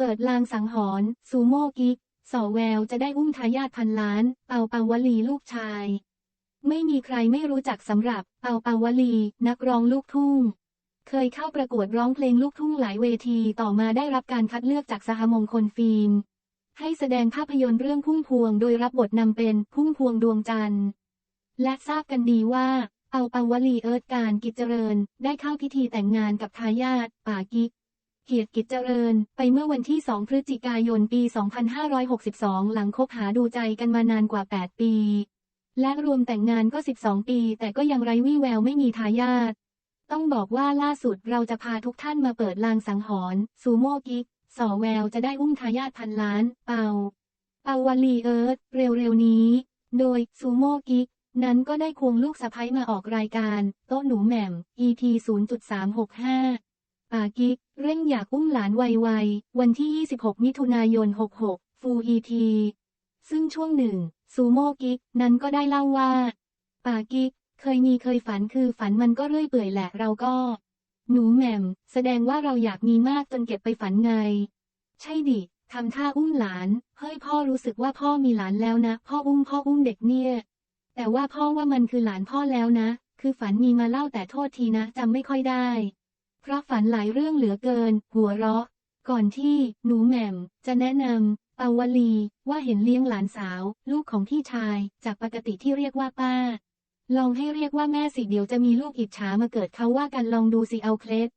เปิดลางสังหรณ์ซูโม่กิ๊กสอแววจะได้อุ้มทายาทพันล้าน เปาเปาวลีลูกชาย ไม่มีใครไม่รู้จักสำหรับเปาเปาวลี นักร้องลูกทุ่ง เคยเข้าประกวดร้องเพลงลูกทุ่งหลายเวทีต่อมาได้รับการคัดเลือกจากสหมงคลฟิล์ม ให้แสดงภาพยนตร์เรื่องพุ่มพวงโดยรับบทนำเป็นพุ่มพวงดวงจันทร์ และทราบกันดีว่าเปาเปาวลีเอิร์ธการกิจเจริญ ได้เข้าพิธีแต่งงานกับทายาทป่ากิ๊ก เกียรติกิจเจริญ ไปเมื่อวันที่ 2 พฤศจิกายนปี 2562 หลังคบหาดูใจกันมานานกว่า 8 ปี และรวมแต่งงานก็ 12 ปี แต่ก็ยังไร้วี่แววไม่มีทายาท ต้องบอกว่าล่าสุดเราจะพาทุกท่านมาเปิดลางสังหรณ์ซูโม่กิ๊กสอแววจะได้อุ้มทายาทพันล้าน เปา เปาวลีเอิร์ธเร็วๆนี้ โดยซูโม่กิ๊กนั้นก็ได้ควงลูกสะใภ้มาออกรายการ โต๊ะหนูแหม่ม EP 0.365 ปากิกเร่งอยากอุ้มหลานไวๆวันที่ 26 มิถุนายน 66 ฟูอีที ซึ่งช่วงหนึ่ง ซูโม่กิกนั้นก็ได้เล่าว่าปากิกเคยมีเคยฝันคือฝันมันก็เรื่อยเปื่อยแหละเราก็ หนูแหม่ม แสดงว่าเราอยากมีมากจนเก็บไปฝันไง ใช่ดิทำท่าอุ้มหลาน เฮ้ยพ่อรู้สึกว่าพ่อมีหลานแล้วนะ พ่ออุ้มพ่ออุ้มเด็กเนี่ย แต่ว่าพ่อว่ามันคือหลานพ่อแล้วนะ คือฝันมีมาเล่าแต่โทษทีนะจำไม่ค่อยได้ เพราะฝันหลายเรื่องเหลือเกิน หัวเราะ ก่อนที่หนูแหม่ม จะแนะนำปาวลี ว่าเห็นเลี้ยงหลานสาว ลูกของพี่ชาย จากปกติที่เรียกว่าป้า ลองให้เรียกว่าแม่สิเดี๋ยวจะมีลูกอิจฉามาเกิดเขาว่ากันลองดูสิเอาเคล็ด